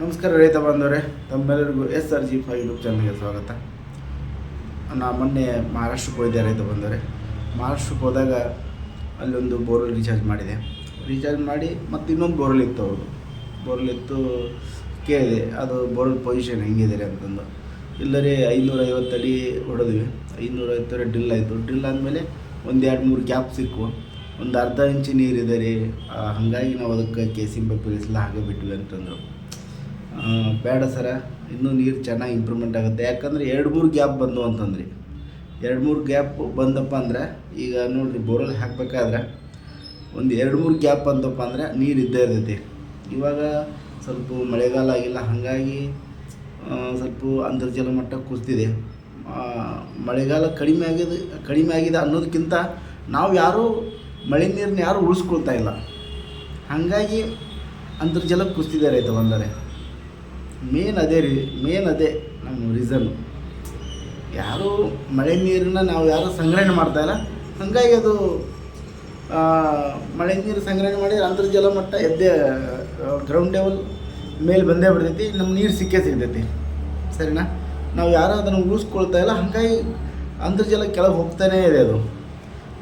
ನಮಸ್ಕಾರ ರೈತ ಬಾಂಧವರೇ, ತಮ್ಮೆಲ್ಲರಿಗೂ S R G five YouTube ಚಾನಲ್ಗೆ ಸ್ವಾಗತ. ನಾ ಮೊನ್ನೆ ಮಹಾರಾಷ್ಟ್ರಕ್ಕೆ ಹೋಗಿದ್ದೆ ರೈತ ಬಂದವರೇ ಮಹಾರಾಷ್ಟ್ರಕ್ಕೆ ಹೋದಾಗ ಅಲ್ಲೊಂದು ಬೋರ್ವೆಲ್ ರೀಚಾರ್ಜ್ ಮಾಡಿದೆ. ರೀಚಾರ್ಜ್ ಮಾಡಿ ಮತ್ತು ಇನ್ನೊಂದು ಬೋರ್ವೆಲ್ ಇತ್ತು ಅವರು ಬೋರ್ವೆಲ್ ಇತ್ತು, ಕೇಳಿದೆ, ಅದು ಬೋರ್ವೆಲ್ ಪೊಸಿಷನ್ ಹೆಂಗಿದೆ ರೀ ಅಂತಂದು. ಇಲ್ಲರಿ ಐನೂರ ಐವತ್ತು ಅಡಿ ಹೊಡೆದ್ವಿ. ಐನೂರ ಅಡಿ ಡ್ರಿಲ್ ಆಯಿತು. ಡ್ರಿಲ್ ಆದಮೇಲೆ ಒಂದು ಎರಡು ಮೂರು ಗ್ಯಾಪ್ ಸಿಕ್ಕು. ಒಂದು ಅರ್ಧ ಇಂಚು ನೀರಿದೆ ರೀ. ಹಾಗಾಗಿ ನಾವು ಅದಕ್ಕೆ ಕೆ ಸಿ ಪೇಪರ್ ಹಾಗೆ ಬಿಟ್ವಿ ಅಂತಂದರು. ಬೇಡ ಸರ, ಇನ್ನೂ ನೀರು ಚೆನ್ನಾಗಿ ಇಂಪ್ರೂವ್ಮೆಂಟ್ ಆಗುತ್ತೆ. ಯಾಕಂದರೆ ಎರಡು ಮೂರು ಗ್ಯಾಪ್ ಬಂದು ಅಂತಂದ್ರಿ. ಎರಡು ಮೂರು ಗ್ಯಾಪ್ ಬಂದಪ್ಪ ಅಂದ್ರೆ, ಈಗ ನೋಡಿರಿ ಬೋರಲ್ಲಿ ಹಾಕಬೇಕಾದ್ರೆ ಒಂದು ಎರಡು ಮೂರು ಗ್ಯಾಪ್ ಬಂದಪ್ಪ ಅಂದರೆ ನೀರು ಇದ್ದೇ ಇರ್ತೈತಿ. ಇವಾಗ ಸ್ವಲ್ಪ ಮಳೆಗಾಲ ಆಗಿಲ್ಲ, ಹಾಗಾಗಿ ಸ್ವಲ್ಪ ಅಂತರ್ಜಲ ಮಟ್ಟ ಕುಸ್ತಿದೆ. ಮಳೆಗಾಲ ಕಡಿಮೆ ಆಗಿದೆ ಕಡಿಮೆ ಆಗಿದೆ ಅನ್ನೋದಕ್ಕಿಂತ ನಾವು ಯಾರೂ ಮಳೆ ನೀರನ್ನ ಯಾರೂ ಉಳಿಸ್ಕೊಳ್ತಾ ಇಲ್ಲ. ಹಾಗಾಗಿ ಅಂತರ್ಜಲ ಕುಸ್ತಿದೆ ರೈತ ಬಂದರೆ. ಮೇನ್ ಅದೇ ರೀ, ಮೇನ್ ಅದೇ ನಮ್ಮ ರೀಸನ್ನು ಯಾರು ಮಳೆ ನೀರನ್ನ ನಾವು ಯಾರು ಸಂಗ್ರಹಣೆ ಮಾಡ್ತಾ ಇಲ್ಲ. ಹಾಗಾಗಿ ಅದು ಮಳೆ ನೀರು ಸಂಗ್ರಹಣೆ ಮಾಡಿ ಅಂತರ್ಜಲ ಮಟ್ಟ ಎದ್ದೇ ಗ್ರೌಂಡ್ ಲೆವೆಲ್ ಮೇಲೆ ಬಂದೇ ಬಿಡ್ತೈತಿ ನಮ್ಮ ನೀರು ಸಿಕ್ಕೇ ಸಿಗ್ತೈತಿ. ಸರಿನಾ? ನಾವು ಯಾರೂ ಅದನ್ನು ಉಳಿಸ್ಕೊಳ್ತಾ ಇಲ್ಲ, ಹಾಗಾಗಿ ಅಂತರ್ಜಲ ಕೆಳಗೆ ಹೋಗ್ತಾನೇ ಇದೆ ಅದು.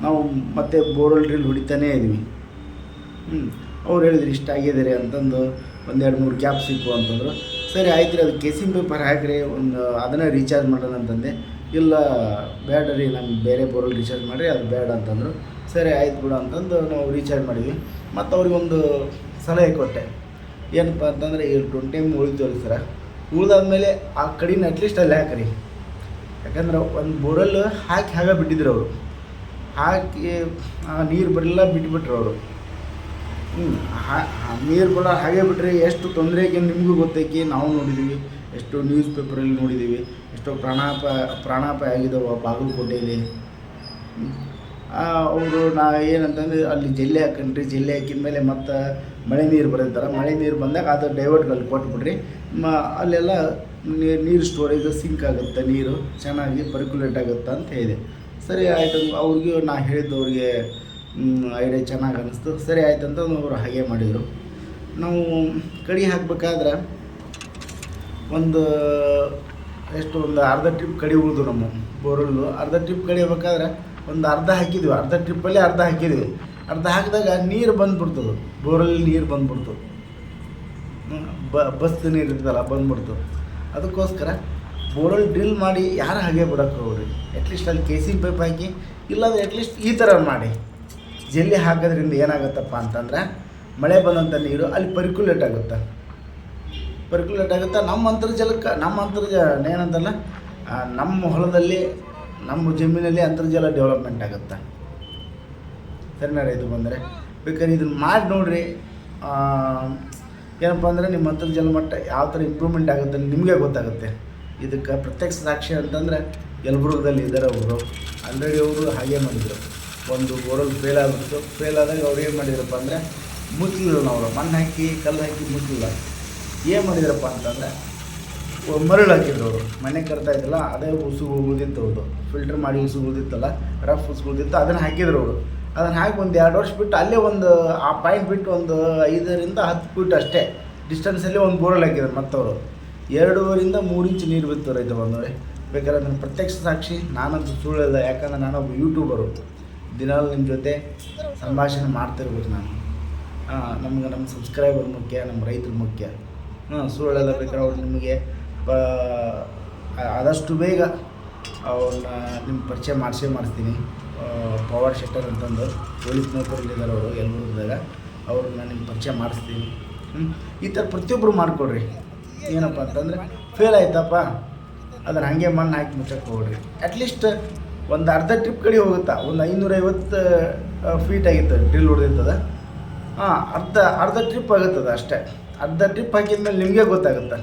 ನಾವು ಮತ್ತೆ ಬೋರ್ವೆಲ್ ಡ್ರಿಲ್ ಹೊಡಿತಾನೇ ಇದ್ದೀವಿ ಹ್ಞೂ ಅವ್ರು ಹೇಳಿದ್ರು ಇಷ್ಟ ಆಗಿದೆ ರೀ ಅಂತಂದು ಒಂದೆರಡು ಮೂರು ಕ್ಯಾಪ್ ಸಿಕ್ಕು ಅಂತಂದರು. ಸರಿ ಆಯ್ತು ರೀ, ಅದು ಕೇಸಿಂಗ್ ಪೇಪರ್ ಹಾಕಿರಿ, ಒಂದು ಅದನ್ನೇ ರೀಚಾರ್ಜ್ ಮಾಡೋಣ ಅಂತಂದೆ. ಇಲ್ಲ, ಬೇಡ ರೀ, ನಮ್ಗೆ ಬೇರೆ ಬೋರಲ್ಲಿ ರೀಚಾರ್ಜ್ ಮಾಡಿರಿ, ಅದು ಬೇಡ ಅಂತಂದರು. ಸರಿ ಆಯ್ತು ಬಿಡು ಅಂತಂದು ನಾವು ರೀಚಾರ್ಜ್ ಮಾಡಿದ್ವಿ. ಮತ್ತು ಅವ್ರಿಗೊಂದು ಸಲಹೆ ಕೊಟ್ಟೆ. ಏನಪ್ಪ ಅಂತಂದರೆ ಈಗ ಟ್ವೆಂಟಿ ಎಂ ಉಳಿತೀವಲ್ಲ ಸರ. ಉಳ್ದಾದ್ಮೇಲೆ ಆ ಕಡಿನ ಅಟ್ಲೀಸ್ಟ್ ಅಲ್ಲಿ ಹಾಕಿರಿ. ಯಾಕಂದ್ರೆ ಒಂದು ಬೋರಲ್ಲಿ ಹಾಕಿ, ಹಾಗೆ ಬಿಟ್ಟಿದ್ರು ಅವರು. ಹಾಕಿ, ಆ ನೀರು ಬರಲ್ಲ ಬಿಟ್ಬಿಟ್ರು ಅವರು. ಹ್ಞೂ ನೀರು ಕೂಡ ಹಾಗೆ ಬಿಟ್ಟರೆ ಎಷ್ಟು ತೊಂದರೆಗೆ ನಿಮಗೂ ಗೊತ್ತೈತಿ. ನಾವು ನೋಡಿದ್ದೀವಿ ಎಷ್ಟು ನ್ಯೂಸ್ ಪೇಪರಲ್ಲಿ ನೋಡಿದ್ದೀವಿ ಎಷ್ಟೋ ಪ್ರಾಣಾಪ ಪ್ರಾಣಾಪಾಯ ಆಗಿದ್ದಾವೆ ಬಾಗಲಕೋಟೆಯಲ್ಲಿ ಅವರು ನಾ ಏನಂತಂದ್ರೆ ಅಲ್ಲಿ ಜಿಲ್ಲೆ ಹಾಕಣ್ರಿ ಜಿಲ್ಲೆ ಹಾಕಿದ ಮೇಲೆ ಮತ್ತು ಮಳೆ ನೀರು ಬರೀತಾರೆ ಮಳೆ ನೀರು ಬಂದಾಗ ಅದು ಡೈವರ್ಟ್ಗಳಲ್ಲಿ ಕೊಟ್ಬಿಡ್ರಿ. ಮ, ಅಲ್ಲೆಲ್ಲ ನೀರು ಸ್ಟೋರೇಜ್ ಸಿಂಕ್ ಆಗುತ್ತೆ, ನೀರು ಚೆನ್ನಾಗಿ ಪರ್ಕ್ಯುಲೇಟ್ ಆಗುತ್ತೆ ಅಂತ ಹೇಳಿದೆ. ಸರಿ, ಆಯಿತು, ಅವ್ರಿಗೂ ನಾ ಹೇಳಿದ್ದವ್ರಿಗೆ ಐಡಿಯಾ ಚೆನ್ನಾಗಿ ಅನ್ನಿಸ್ತು ಸರಿ ಆಯ್ತು ಅಂತ ಅವರು ಹಾಗೆ ಮಾಡಿದರು. ನಾವು ಕಡಿ ಹಾಕ್ಬೇಕಾದ್ರೆ ಒಂದು, ಎಷ್ಟು, ಒಂದು ಅರ್ಧ ಟ್ರಿಪ್ ಕಡಿ ಉಳಿದು ನಮ್ಮ ಬೋರಲ್ಲು ಅರ್ಧ ಟ್ರಿಪ್ ಕಡಿಬೇಕಾದ್ರೆ ಒಂದು ಅರ್ಧ ಹಾಕಿದ್ವಿ. ಅರ್ಧ ಟ್ರಿಪ್ಪಲ್ಲಿ ಅರ್ಧ ಹಾಕಿದ್ವಿ. ಅರ್ಧ ಹಾಕಿದಾಗ ನೀರು ಬಂದ್ಬಿಡ್ತದೆ ಬೋರಲ್ಲಿ ನೀರು ಬಂದ್ಬಿಡ್ತು. ಬಸ್ ನೀರು ಇರ್ತದಲ್ಲ, ಬಂದ್ಬಿಡ್ತು. ಅದಕ್ಕೋಸ್ಕರ ಬೋರಲ್ಲಿ ಡ್ರಿಲ್ ಮಾಡಿ ಯಾರು ಹಾಗೆ ಬಿಡೋಕೆ ಹೋಗ್ರಿ. ಅಟ್ಲೀಸ್ಟ್ ಅಲ್ಲಿ ಕೇಸಿಂಗ್ ಪೈಪ್ ಹಾಕಿ, ಇಲ್ಲಾಂದ್ರೆ ಅಟ್ಲೀಸ್ಟ್ ಈ ಥರ ಮಾಡಿ. ಜಲ್ಲಿ ಹಾಕೋದ್ರಿಂದ ಏನಾಗುತ್ತಪ್ಪ ಅಂತಂದ್ರೆ, ಮಳೆ ಬಂದಂಥ ನೀರು ಅಲ್ಲಿ ಪರ್ಕ್ಯುಲೇಟ್ ಆಗುತ್ತೆ. ಪರ್ಕ್ಯುಲೇಟ್ ಆಗುತ್ತೆ. ನಮ್ಮ ಅಂತರ್ಜಲಕ್ಕೆ, ನಮ್ಮ ಅಂತರ್ಜಲ ಏನಂತಲ್ಲ ನಮ್ಮ ಹೊಲದಲ್ಲಿ, ನಮ್ಮ ಜಮೀನಲ್ಲಿ ಅಂತರ್ಜಲ ಡೆವಲಪ್ಮೆಂಟ್ ಆಗುತ್ತೆ. ಸರಿನಾ ಇದು ಬಂದರೆ. ಬೇಕಾದ್ರೆ ಇದನ್ನು ಮಾಡಿ ನೋಡಿರಿ. ಏನಪ್ಪ ಅಂದರೆ ನಿಮ್ಮ ಅಂತರ್ಜಲ ಮಟ್ಟ ಯಾವ ಥರ ಇಂಪ್ರೂವ್ಮೆಂಟ್ ಆಗುತ್ತೆ ನಿಮಗೆ ಗೊತ್ತಾಗುತ್ತೆ. ಇದಕ್ಕೆ ಪ್ರತ್ಯಕ್ಷ ಸಾಕ್ಷಿ ಅಂತಂದರೆ, ಯಲಬುರ್ಗದಲ್ಲಿ ಇದ್ದಾರೆ ಅವರು. ಆಲ್ರೆಡಿ ಅವರು ಹಾಗೆ ಮಾಡಿದರು. ಒಂದು ಬೋರಲ್ ಫೇಲ್ ಆಗಿಬಿಡ್ತು. ಫೇಲ್ ಆದಾಗ ಅವ್ರು ಏನು ಮಾಡಿದ್ರಪ್ಪ ಅಂದರೆ ಮುಚ್ಚಲಿಲ್ಲ ಅವರು. ಮಣ್ಣು ಹಾಕಿ, ಕಲ್ಲು ಹಾಕಿ ಮುಚ್ಚಲಿಲ್ಲ. ಏನು ಮಾಡಿದ್ರಪ್ಪ ಅಂತಂದರೆ ಮರಳು ಹಾಕಿದ್ರು ಅವರು. ಮನೆ ಕರ್ತಾ ಇದ್ರಲ್ಲ, ಅದೇ ಉಸುಗು ಉಳಿದಿತ್ತು ಅವರು ಫಿಲ್ಟರ್ ಮಾಡಿ ಉಸುಗು ಉಳಿದಿತ್ತಲ್ಲ ರಫ್ ಉಸುಗು ಉಳಿದಿತ್ತು, ಅದನ್ನು ಹಾಕಿದ್ರು ಅವರು. ಅದನ್ನು ಹಾಕಿ ಒಂದು ಎರಡು ವರ್ಷ ಬಿಟ್ಟು ಅಲ್ಲೇ ಒಂದು, ಆ ಪಾಯಿಂಟ್ ಬಿಟ್ಟು ಒಂದು ಐದರಿಂದ ಹತ್ತು ಫೀಟ್ ಅಷ್ಟೇ. ಡಿಸ್ಟೆನ್ಸಲ್ಲಿ ಒಂದು ಬೋರಲ್ ಹಾಕಿದ್ರು ಮತ್ತವರು. ಎರಡೂವರಿಂದ ಮೂರು ಇಂಚು ನೀರು ಬಿತ್ತು ರೈತ ಬಂದವರೇ ಬೇಕಾದ್ರೆ ನನ್ನ ಪ್ರತ್ಯಕ್ಷ ಸಾಕ್ಷಿ, ನಾನಂತೂ ಸುಳ್ಳಿಲ್ಲ ಯಾಕಂದ್ರೆ ನಾನೊಬ್ಬ ಯೂಟ್ಯೂಬರು ದಿನಾಲು ನಿಮ್ಮ ಜೊತೆ ಸಂಭಾಷಣೆ ಮಾಡ್ತಿರ್ಬೋದು ನಾನು. ನಮ್ಗೆ ನಮ್ಮ ಸಬ್ಸ್ಕ್ರೈಬರ್ ಮುಖ್ಯ, ನಮ್ಮ ರೈತರು ಮುಖ್ಯ. ಹಾಂ, ಸುಳ್ಳೆಲ್ಲ ಬೇಕಾದ್ರೆ ಅವ್ರು ನಿಮಗೆ ಆದಷ್ಟು ಬೇಗ ಅವ್ರನ್ನ ನಿಮ್ಮ ಪರಿಚಯ ಮಾಡಿಸೇ ಮಾಡಿಸ್ತೀನಿ. ಪವರ್ ಶೆಟ್ಟರ್ ಅಂತಂದು ಪೊಲೀಸ್ ನೌಕರಲ್ಲಿದ್ದಾರೆ ಅವರು ಯಲಬುರ್ಗದಾಗ ಅವ್ರನ್ನ ನಿಮ್ಮ ಪರಿಚಯ ಮಾಡಿಸ್ತೀನಿ. ಹ್ಞೂ ಈ ಥರ ಪ್ರತಿಯೊಬ್ಬರು ಮಾಡಿಕೊಡ್ರಿ. ಏನಪ್ಪ ಅಂತಂದರೆ ಫೇಲ್ ಆಯ್ತಪ್ಪ. ಅದನ್ನು ಹಾಗೆ ಮಣ್ಣು ಹಾಕಿ ಮುಚ್ಚಕ್ಕೆ ಹೋಗ್ರಿ ಅಟ್ಲೀಸ್ಟ್ ಒಂದು ಅರ್ಧ ಟ್ರಿಪ್ ಕಡೆ ಹೋಗುತ್ತಾ? ಒಂದು ಐನೂರೈವತ್ತು ಫೀಟ್ ಆಗಿತ್ತು ಡ್ರಿಲ್ ಹೊಡೆದಿರ್ತದ. ಹಾಂ, ಅರ್ಧ ಅರ್ಧ ಟ್ರಿಪ್ ಆಗುತ್ತದೆ ಅಷ್ಟೇ. ಅರ್ಧ ಟ್ರಿಪ್ ಹಾಕಿದ ಮೇಲೆ ನಿಮಗೆ ಗೊತ್ತಾಗುತ್ತೆ?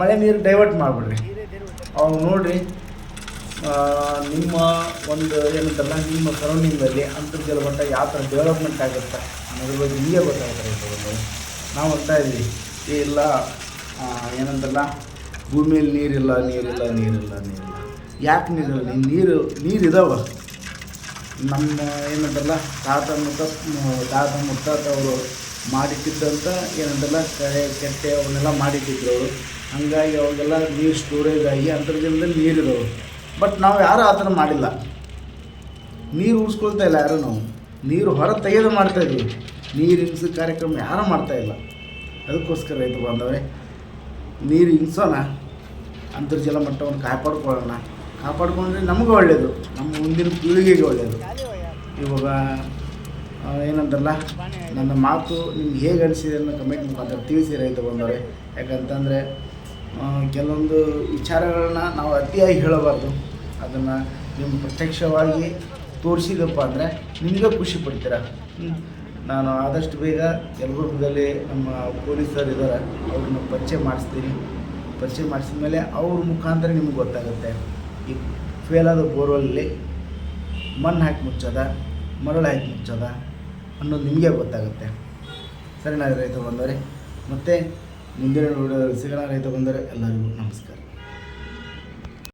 ಮಳೆ ನೀರು ಡೈವರ್ಟ್ ಮಾಡಿಬಿಡ್ರಿ. ಅವಾಗ ನೋಡಿರಿ ನಿಮ್ಮ ಒಂದು ಏನಂತಲ್ಲ, ನಿಮ್ಮ ಸರೌಂಡಿಂಗಲ್ಲಿ ಅಂತರ್ಜಲ ಮಟ್ಟ ಯಾವ ಥರ ಡೆವಲಪ್ಮೆಂಟ್ ಆಗುತ್ತೆ? ಅನ್ನೋದ್ರ ಬಗ್ಗೆ ನಿಮಗೆ ಗೊತ್ತಾಗುತ್ತೆ. ನಾವು ಅಂತ ಇದ್ವಿ ಇಲ್ಲ ಏನಂತಲ್ಲ, ಭೂಮಿಯಲ್ಲಿ ನೀರಿಲ್ಲ ನೀರಿಲ್ಲ ನೀರಿಲ್ಲ ನೀರಿಲ್ಲ. ಯಾಕೆ ನೀರು ನೀ- ನೀರು ನೀರು ಇದಾವ. ನಮ್ಮ ಏನಂತಲ್ಲ ತಾತ ಮುತ್ತ, ತಾತ ಮುತ್ತಾತ ಅವರು ಮಾಡಿಟ್ಟಿದ್ದಂಥ ಏನಂತಲ್ಲ ಕಳೆ, ಕೆಟ್ಟೆ ಅವನ್ನೆಲ್ಲ ಮಾಡಿಟ್ಟಿದ್ರು ಅವರು. ಹಂಗಾಗಿ ಅವಾಗೆಲ್ಲ ನೀರು ಸ್ಟೋರೇಜ್ ಆಗಿ ಅಂತರ್ಜಲದಲ್ಲಿ ನೀರಿರೋರು ಬಟ್ ನಾವು ಯಾರೂ ಆ ಥರ ಮಾಡಿಲ್ಲ. ನೀರು ಉಳಿಸ್ಕೊಳ್ತಾ ಇಲ್ಲ ಯಾರೂ ನಾವು. ನೀರು ಹೊರ ತೆಗೆದು ಮಾಡ್ತಾ ಇದ್ವಿ. ನೀರು ಹಿಂಸೆ ಕಾರ್ಯಕ್ರಮ ಯಾರೂ ಮಾಡ್ತಾ ಇಲ್ಲ. ಅದಕ್ಕೋಸ್ಕರ ರೈತ ಬಾಂಧವರೇ, ನೀರು ಹಿಂಸೋಣ ಅಂತರ್ಜಲ ಮಟ್ಟವನ್ನು ಕಾಪಾಡ್ಕೊಳ್ಳೋಣ. ಕಾಪಾಡ್ಕೊಂಡ್ರೆ ನಮಗೆ ಒಳ್ಳೆಯದು ನಮ್ಮ ಮುಂದಿನ ಪೀಳಿಗೆಗೆ ಒಳ್ಳೆಯದು ಇವಾಗ ಏನಂತಲ್ಲ ಏನಂತಾರಲ್ಲ ನನ್ನ ಮಾತು ನಿಮ್ಗೆ ಹೇಗೆ ಅನಿಸಿದೆ ಅನ್ನೋ ಕಮೆಂಟ್ ಮುಖಾಂತರ ತಿಳಿಸಿ ರೈತ ಬಂದವರೆ ಯಾಕಂತಂದರೆ ಕೆಲವೊಂದು ವಿಚಾರಗಳನ್ನ ನಾವು ಅತಿಯಾಗಿ ಹೇಳಬಾರ್ದು. ಅದನ್ನು ನಿಮ್ಮ ಪ್ರತ್ಯಕ್ಷವಾಗಿ ತೋರಿಸಿದಪ್ಪ ಅಂದರೆ ನಿಮಗೆ ಖುಷಿ ಪಡ್ತೀರ? ನಾನು ಆದಷ್ಟು ಬೇಗ ಯಲಬುರ್ಗದಲ್ಲಿ ನಮ್ಮ ಪೊಲೀಸರು ಇದ್ದಾರೆ ಅವ್ರನ್ನ ಪರಿಚಯ ಮಾಡಿಸ್ತೀನಿ. ಪರಿಚಯ ಮಾಡಿಸಿದ ಮೇಲೆ ಅವ್ರ ಮುಖಾಂತರ ನಿಮ್ಗೆ ಗೊತ್ತಾಗುತ್ತೆ. ಈ ಫೇಲಾದ ಬೋರ್ವೆಲ್ಲಿ ಮಣ್ಣು ಹಾಕಿ ಮುಚ್ಚೋದ, ಮರಳು ಹಾಕಿ ಮುಚ್ಚೋದ ಅನ್ನೋದು ನಿಮಗೆ ಗೊತ್ತಾಗುತ್ತೆ. ಸರಿನಾ ರೈತ ಬಂದವರೇ, ಮತ್ತು ಮುಂದಿನ ವಿಡಿಯೋದಲ್ಲಿ ಸಿಗೋಣ. ರೈತ ಬಂದರೆ ಎಲ್ಲರಿಗೂ ನಮಸ್ಕಾರ.